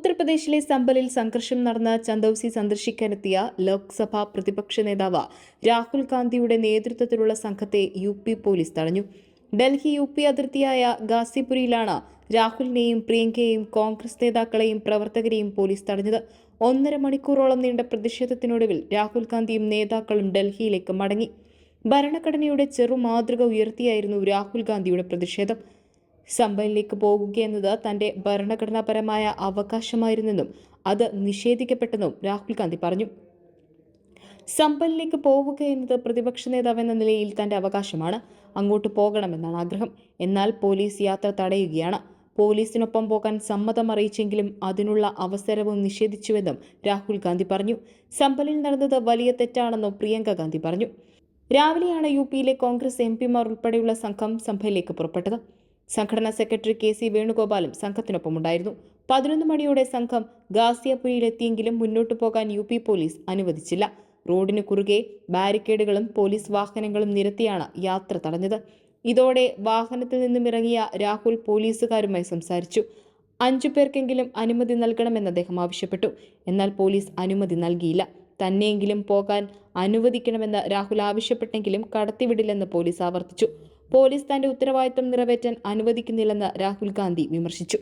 ഉത്തർപ്രദേശിലെ സമ്പലിൽ സംഘർഷം നടന്ന ചന്ദൌസി സന്ദർശിക്കാനെത്തിയ ലോക്സഭാ പ്രതിപക്ഷ നേതാവ് രാഹുൽ ഗാന്ധിയുടെ നേതൃത്വത്തിലുള്ള സംഘത്തെ യു പി പോലീസ് തടഞ്ഞു. ഡൽഹി യു പി അതിർത്തിയായ ഗാസിപുരിയിലാണ് രാഹുലിനെയും പ്രിയങ്കയെയും കോൺഗ്രസ് നേതാക്കളെയും പ്രവർത്തകരെയും പോലീസ് തടഞ്ഞത്. ഒന്നര മണിക്കൂറോളം നീണ്ട പ്രതിഷേധത്തിനൊടുവിൽ രാഹുൽ ഗാന്ധിയും നേതാക്കളും ഡൽഹിയിലേക്ക് മടങ്ങി. ഭരണഘടനയുടെ ചെറുമാതൃക ഉയർത്തിയായിരുന്നു രാഹുൽ ഗാന്ധിയുടെ പ്രതിഷേധം. സമ്പലിലേക്ക് പോകുകയെന്നത് തന്റെ ഭരണഘടനാപരമായ അവകാശമായിരുന്നെന്നും അത് നിഷേധിക്കപ്പെട്ടെന്നും രാഹുൽ ഗാന്ധി പറഞ്ഞു. സമ്പലിലേക്ക് പോവുക എന്നത് പ്രതിപക്ഷ നേതാവ് എന്ന നിലയിൽ തന്റെ അവകാശമാണ്. അങ്ങോട്ട് പോകണമെന്നാണ് ആഗ്രഹം. എന്നാൽ പോലീസ് യാത്ര തടയുകയാണ്. പോലീസിനൊപ്പം പോകാൻ സമ്മതം അറിയിച്ചെങ്കിലും അതിനുള്ള അവസരവും നിഷേധിച്ചുവെന്നും രാഹുൽ ഗാന്ധി പറഞ്ഞു. സമ്പലിൽ നടന്നത് വലിയ തെറ്റാണെന്നും പ്രിയങ്ക ഗാന്ധി പറഞ്ഞു. രാവിലെയാണ് യു പിയിലെ കോൺഗ്രസ് എം പിമാർ ഉൾപ്പെടെയുള്ള സംഘം സഭയിലേക്ക് പുറപ്പെട്ടത്. സംഘടനാ സെക്രട്ടറി കെ സി വേണുഗോപാലും സംഘത്തിനൊപ്പമുണ്ടായിരുന്നു. പതിനൊന്ന് മണിയോടെ സംഘം ഗാസിയപുരിയിലെത്തിയെങ്കിലും മുന്നോട്ടു പോകാൻ യു പി പോലീസ് അനുവദിച്ചില്ല. റോഡിന് കുറുകെ ബാരിക്കേഡുകളും പോലീസ് വാഹനങ്ങളും നിരത്തിയാണ് യാത്ര തടഞ്ഞത്. ഇതോടെ വാഹനത്തിൽ നിന്നും ഇറങ്ങിയ രാഹുൽ പോലീസുകാരുമായി സംസാരിച്ചു. അഞ്ചു പേർക്കെങ്കിലും അനുമതി നൽകണമെന്ന് അദ്ദേഹം ആവശ്യപ്പെട്ടു. എന്നാൽ പോലീസ് അനുമതി നൽകിയില്ല. തന്നെയെങ്കിലും പോകാൻ അനുവദിക്കണമെന്ന് രാഹുൽ ആവശ്യപ്പെട്ടെങ്കിലും കടത്തിവിടില്ലെന്ന് പോലീസ് ആവർത്തിച്ചു. പോലീസ് തന്റെ ഉത്തരവാദിത്തം നിറവേറ്റാൻ അനുവദിക്കുന്നില്ലെന്ന് രാഹുൽ ഗാന്ധി വിമർശിച്ചു